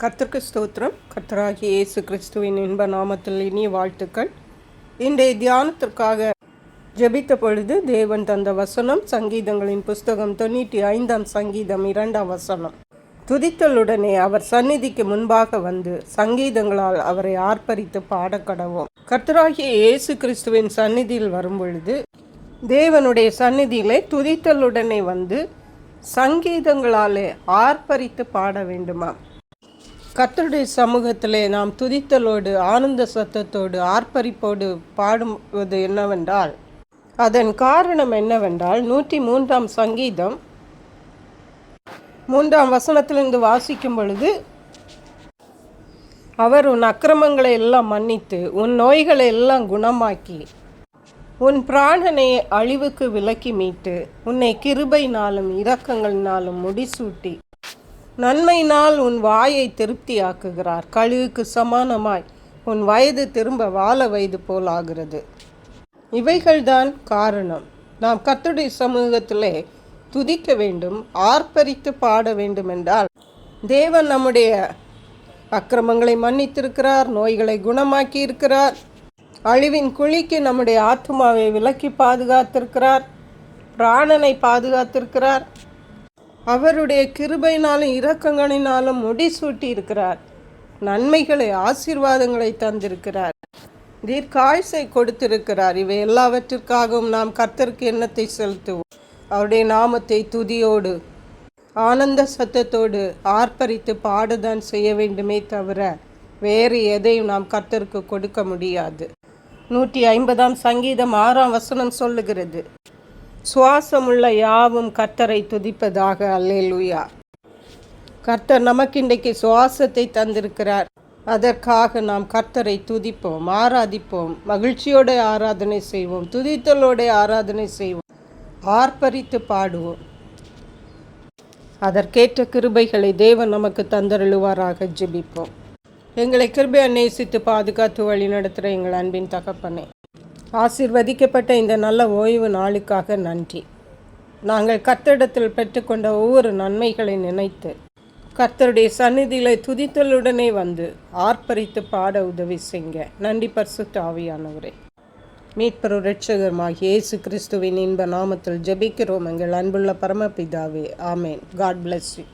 கத்திற்கு ஸ்தோத்திரம். கர்த்தராகிய இயேசு கிறிஸ்துவின் இன்ப நாமத்தில் இனிய வாழ்த்துக்கள். இன்றைய தியானத்திற்காக ஜெபித்த பொழுது தேவன் தந்த வசனம் சங்கீதங்களின் புஸ்தகம் தொண்ணூற்றி ஐந்தாம் சங்கீதம் இரண்டாம் வசனம். துதித்தலுடனே அவர் சந்நிதிக்கு முன்பாக வந்து சங்கீதங்களால் அவரை ஆர்ப்பரித்து பாடக்கடவோம். கர்த்தராகிய இயேசு கிறிஸ்துவின் சந்நிதியில் வரும் பொழுது தேவனுடைய சந்நிதியிலே துதித்தலுடனே வந்து சங்கீதங்களாலே ஆர்ப்பரித்து பாட வேண்டுமா கத்தருடைய சமூகத்திலே நாம் துதித்தலோடு ஆனந்த சத்தத்தோடு ஆர்ப்பரிப்போடு பாடுவது என்னவென்றால் அதன் காரணம் என்னவென்றால் நூற்றி மூன்றாம் சங்கீதம் மூன்றாம் வசனத்திலிருந்து வாசிக்கும் பொழுது அவர் உன் அக்கிரமங்களை எல்லாம் மன்னித்து உன் நோய்களை எல்லாம் குணமாக்கி உன் பிராணனை அழிவுக்கு விலக்கி மீட்டு உன்னை கிருபைனாலும் இரக்கங்களினாலும் முடிசூட்டி நன்மையினால் உன் வாயை திருப்தியாக்குகிறார். கழுவுக்கு சமானமாய் உன் வயது திரும்ப வாழ வயது போல் ஆகிறது இவைகள்தான் காரணம். நாம் கத்துடைய சமூகத்திலே துதிக்க வேண்டும் ஆர்ப்பரித்து பாட வேண்டும் என்றால் தேவன் நம்முடைய அக்கிரமங்களை மன்னித்திருக்கிறார் நோய்களை குணமாக்கி இருக்கிறார் அழிவின் குழிக்கு நம்முடைய ஆத்மாவை விலக்கி பாதுகாத்திருக்கிறார் பிராணனை பாதுகாத்திருக்கிறார் அவருடைய கிருபையினாலும் இரக்கங்களினாலும் முடிசூட்டி இருக்கிறார் நன்மைகளை ஆசீர்வாதங்களை தந்திருக்கிறார். தீர்க்காயுசை கொடுத்திருக்கிறார். இவை எல்லாவற்றிற்காகவும் நாம் கர்த்தருக்கு எண்ணத்தை செலுத்துவோம். அவருடைய நாமத்தை துதியோடு ஆனந்த சத்தத்தோடு ஆர்ப்பரித்து பாடுதான் செய்ய வேண்டுமே தவிர வேறு எதையும் நாம் கர்த்தருக்கு கொடுக்க முடியாது. நூற்றி ஐம்பதாம் சங்கீதம் ஆறாம் வசனம் சொல்லுகிறது. சுவாசமுள்ள யாவும் கர்த்தரை துதிப்பதாக அல்லேலூயா. கர்த்தர் நமக்கு இன்றைக்கு சுவாசத்தை தந்திருக்கிறார். அதற்காக நாம் கர்த்தரை துதிப்போம் ஆராதிப்போம் மகிழ்ச்சியோடு ஆராதனை செய்வோம் துதித்தலோட ஆராதனை செய்வோம் ஆர்ப்பரித்து பாடுவோம். அதற்கேற்ற கிருபைகளை தேவன் நமக்கு தந்தருளுவாராக ஜெபிப்போம். எங்களை கிருபையை நேசித்து பாதுகாத்து வழி நடத்துகிற எங்கள் அன்பின் தகப்பனே ஆசிர்வதிக்கப்பட்ட இந்த நல்ல ஓய்வு நாளுக்காக நன்றி. நாங்கள் கர்த்தரிடத்தில் பெற்றுக்கொண்ட ஒவ்வொரு நன்மைகளை நினைத்து கர்த்தருடைய சந்நிதியில் துதித்தலுடனே வந்து ஆர்ப்பரித்து பாட உதவி செய்ங்க நன்றி பரிசுத்த ஆவியானவரே. மீட்பரு ரட்சகருமாக இயேசு கிறிஸ்துவின் இன்ப நாமத்தில் ஜெபிக்கிறோம். எங்கள் அன்புள்ள பரமபிதாவே ஆமேன். God bless you